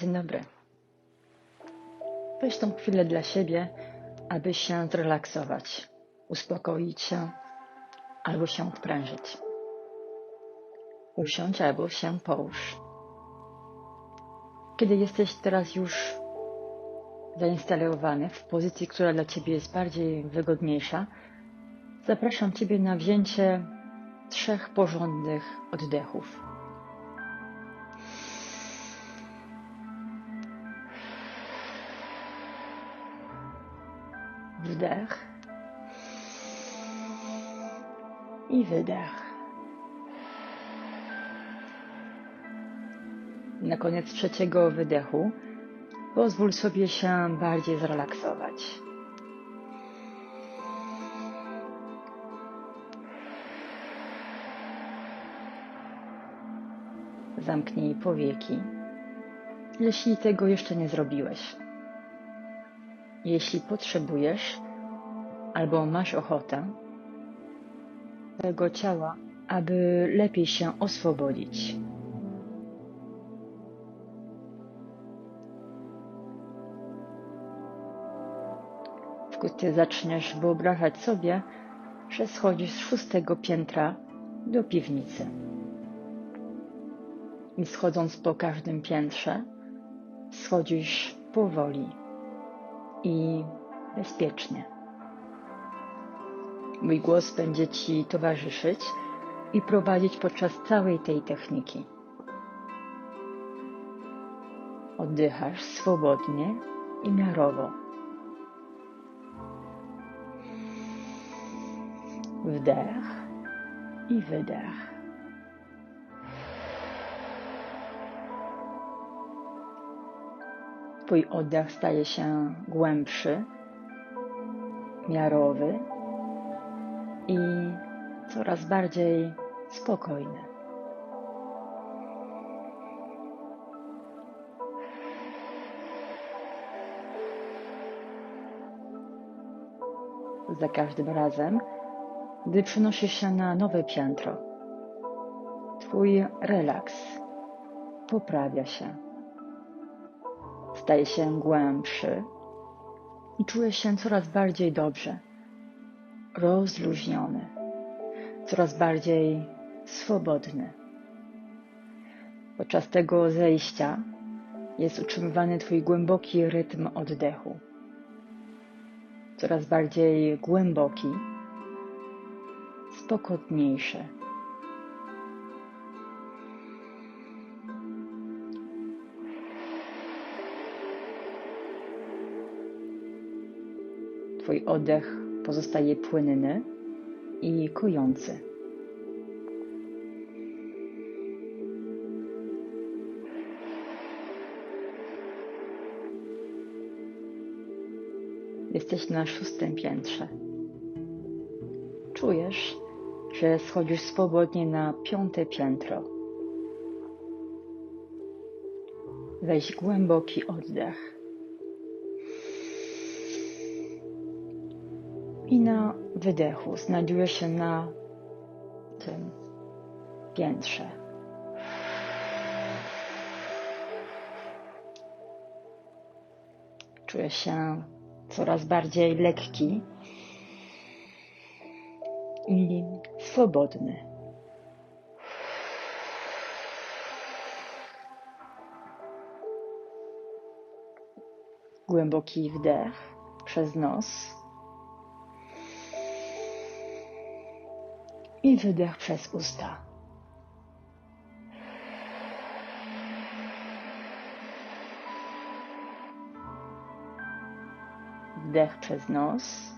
Dzień dobry. Weź tą chwilę dla siebie, aby się zrelaksować, uspokoić się albo się odprężyć. Usiądź albo się połóż. Kiedy jesteś teraz już zainstalowany w pozycji, która dla Ciebie jest bardziej wygodniejsza, zapraszam Ciebie na wzięcie trzech porządnych oddechów. Wdech i wydech. Na koniec trzeciego wydechu pozwól sobie się bardziej zrelaksować. Zamknij powieki, jeśli tego jeszcze nie zrobiłeś. Jeśli potrzebujesz albo masz ochotę tego ciała, aby lepiej się oswobodzić. Wkrótce zaczniesz wyobrażać sobie, że schodzisz z szóstego piętra do piwnicy. I schodząc po każdym piętrze, schodzisz powoli i bezpiecznie. Mój głos będzie Ci towarzyszyć i prowadzić podczas całej tej techniki. Oddychasz swobodnie i miarowo. Wdech i wydech. Twój oddech staje się głębszy, miarowy i coraz bardziej spokojny. Za każdym razem, gdy przenosisz się na nowe piętro, Twój relaks poprawia się staje się głębszy i czuje się coraz bardziej dobrze, rozluźniony, coraz bardziej swobodny. Podczas tego zejścia jest utrzymywany Twój głęboki rytm oddechu. Coraz bardziej głęboki, spokojniejszy. Twój oddech pozostaje płynny i kojący. Jesteś na szóstym piętrze. Czujesz, że schodzisz swobodnie na piąte piętro. Weź głęboki oddech. I na wydechu znajduje się na tym piętrze. Czuję się coraz bardziej lekki i swobodny. Głęboki wdech przez nos. I wydech przez usta. Wdech przez nos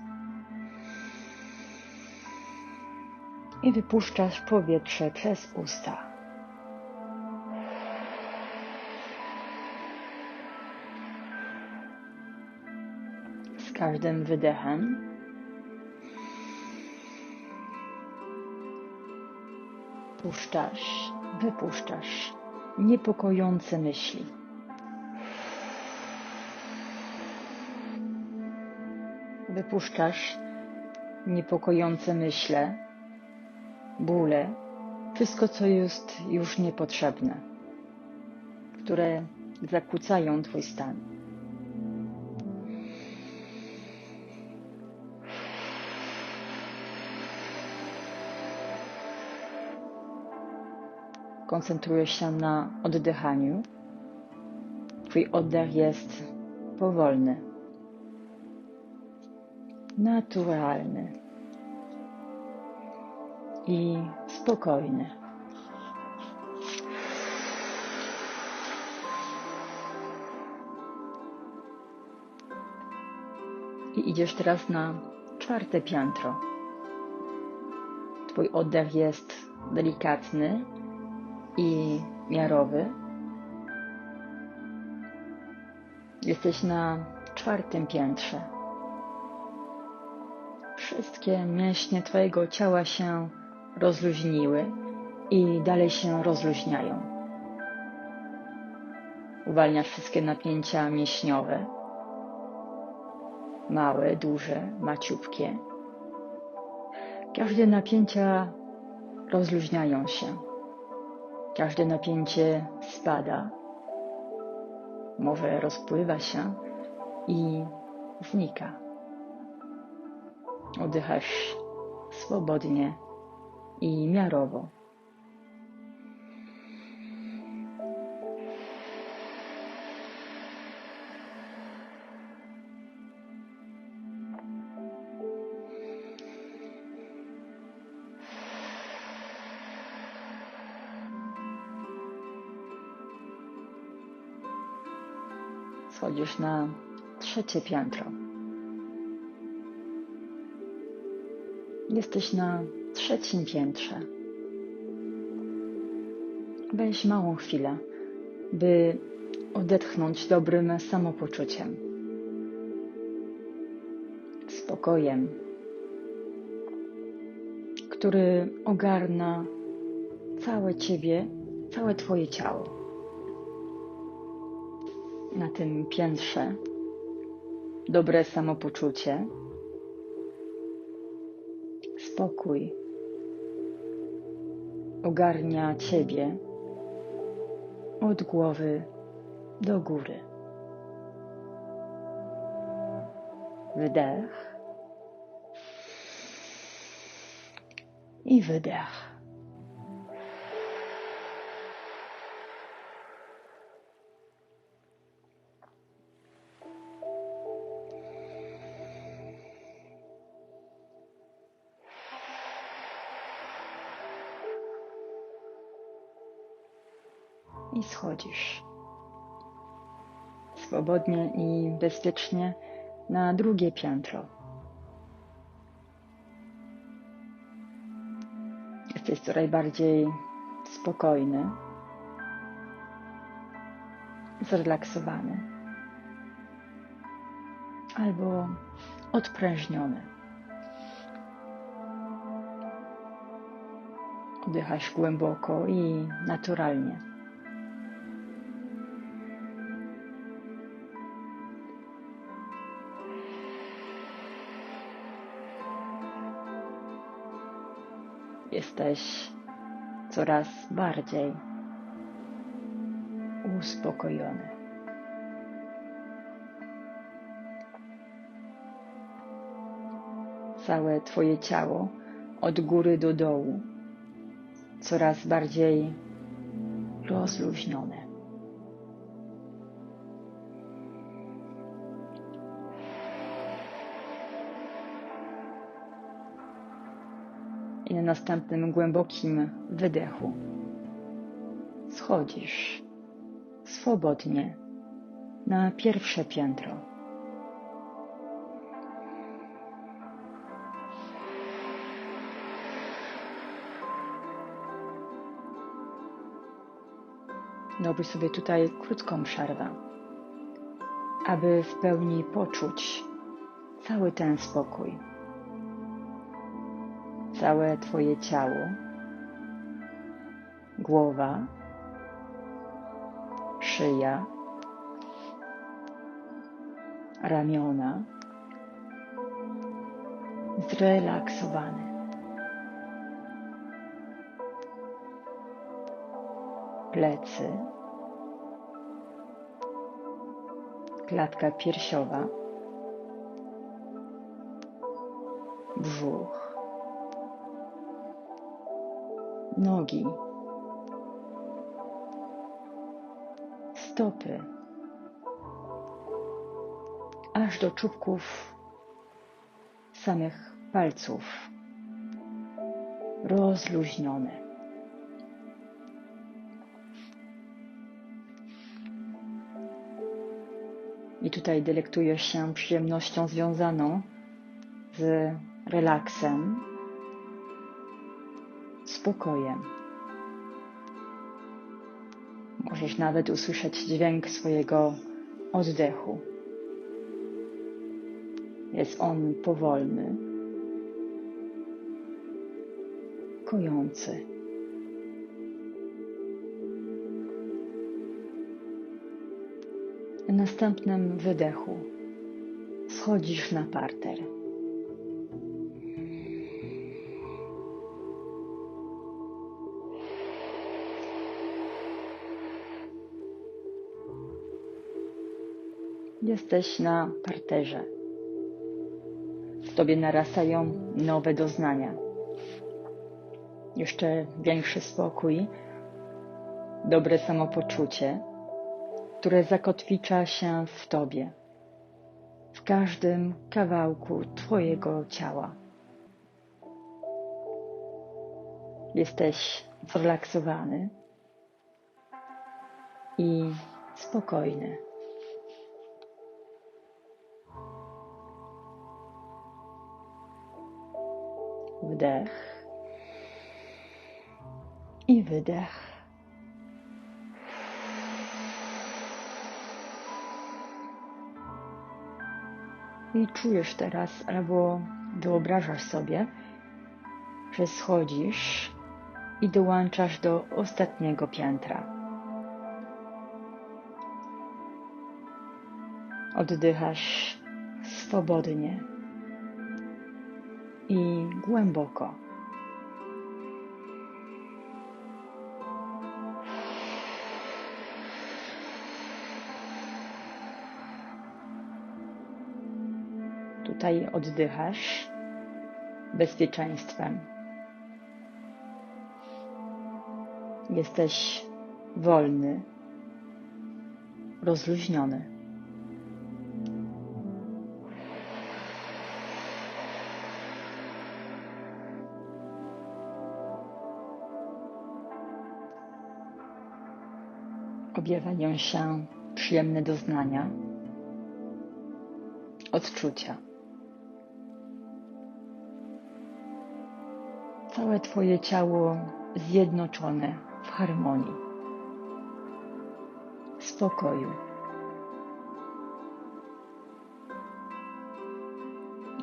i wypuszczasz powietrze przez usta. Z każdym wydechem Puszczasz, wypuszczasz niepokojące myśli. Wypuszczasz niepokojące myśle, bóle, wszystko, co jest już niepotrzebne, które zakłócają Twój stan. Koncentrujesz się na oddychaniu. Twój oddech jest powolny, naturalny i spokojny. I idziesz teraz na czwarte piętro. Twój oddech jest delikatny i miarowy. Jesteś na czwartym piętrze. Wszystkie mięśnie Twojego ciała się rozluźniły i dalej się rozluźniają. Uwalniasz wszystkie napięcia mięśniowe, małe, duże, maciupkie. Każde napięcia rozluźniają się. Każde napięcie spada, może rozpływa się i znika. Oddychasz swobodnie i miarowo. Schodzisz na trzecie piętro. Jesteś na trzecim piętrze. Weź małą chwilę, by odetchnąć dobrym samopoczuciem, spokojem, który ogarna całe Ciebie, całe Twoje ciało. Na tym piętrze. Dobre samopoczucie. Spokój. Ogarnia Ciebie. Od głowy do góry. Wdech i wydech. I schodzisz. Swobodnie i bezpiecznie na drugie piętro. Jesteś coraz bardziej spokojny, zrelaksowany albo odprężniony. Oddychasz głęboko i naturalnie. Jesteś coraz bardziej uspokojony. Całe Twoje ciało od góry do dołu coraz bardziej rozluźnione. I na następnym głębokim wydechu schodzisz swobodnie na pierwsze piętro. Robisz sobie tutaj krótką przerwę, aby w pełni poczuć cały ten spokój całe Twoje ciało, głowa, szyja, ramiona, zrelaksowane. Plecy, klatka piersiowa, brzuch, nogi, stopy, aż do czubków samych palców, rozluźnione. I tutaj delektujesz się przyjemnością związaną z relaksem, spokojem. Możesz nawet usłyszeć dźwięk swojego oddechu. Jest on powolny, kojący. następnym wydechu schodzisz na parter. Jesteś na parterze. W tobie narastają nowe doznania. Jeszcze większy spokój, dobre samopoczucie które zakotwicza się w Tobie, w każdym kawałku Twojego ciała. Jesteś zrelaksowany i spokojny. Wdech i wydech. I czujesz teraz, albo wyobrażasz sobie, że schodzisz i dołączasz do ostatniego piętra. Oddychasz swobodnie i głęboko. Tutaj oddychasz bezpieczeństwem. Jesteś wolny, rozluźniony. Objawiają się przyjemne doznania, odczucia. całe Twoje ciało zjednoczone w harmonii, spokoju.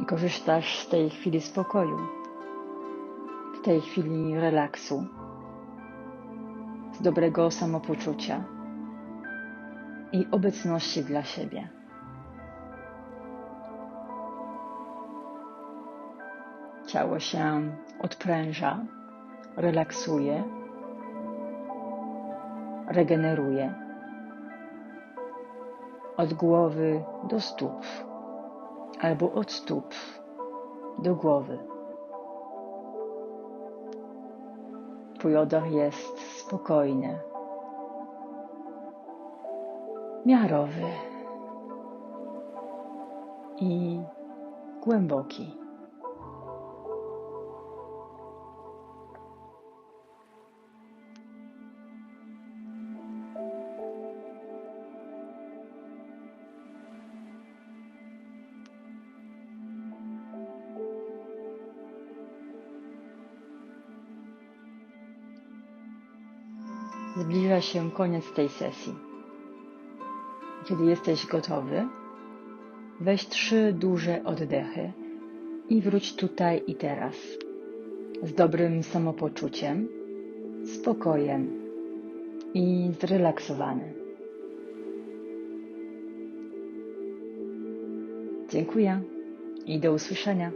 I korzystasz z tej chwili spokoju, z tej chwili relaksu, z dobrego samopoczucia i obecności dla siebie. Ciało się odpręża, relaksuje, regeneruje. Od głowy do stóp, albo od stóp do głowy. Oddech jest spokojny, miarowy i głęboki. Zbliża się koniec tej sesji. Kiedy jesteś gotowy, weź trzy duże oddechy i wróć tutaj i teraz z dobrym samopoczuciem, spokojem i zrelaksowany. Dziękuję i do usłyszenia.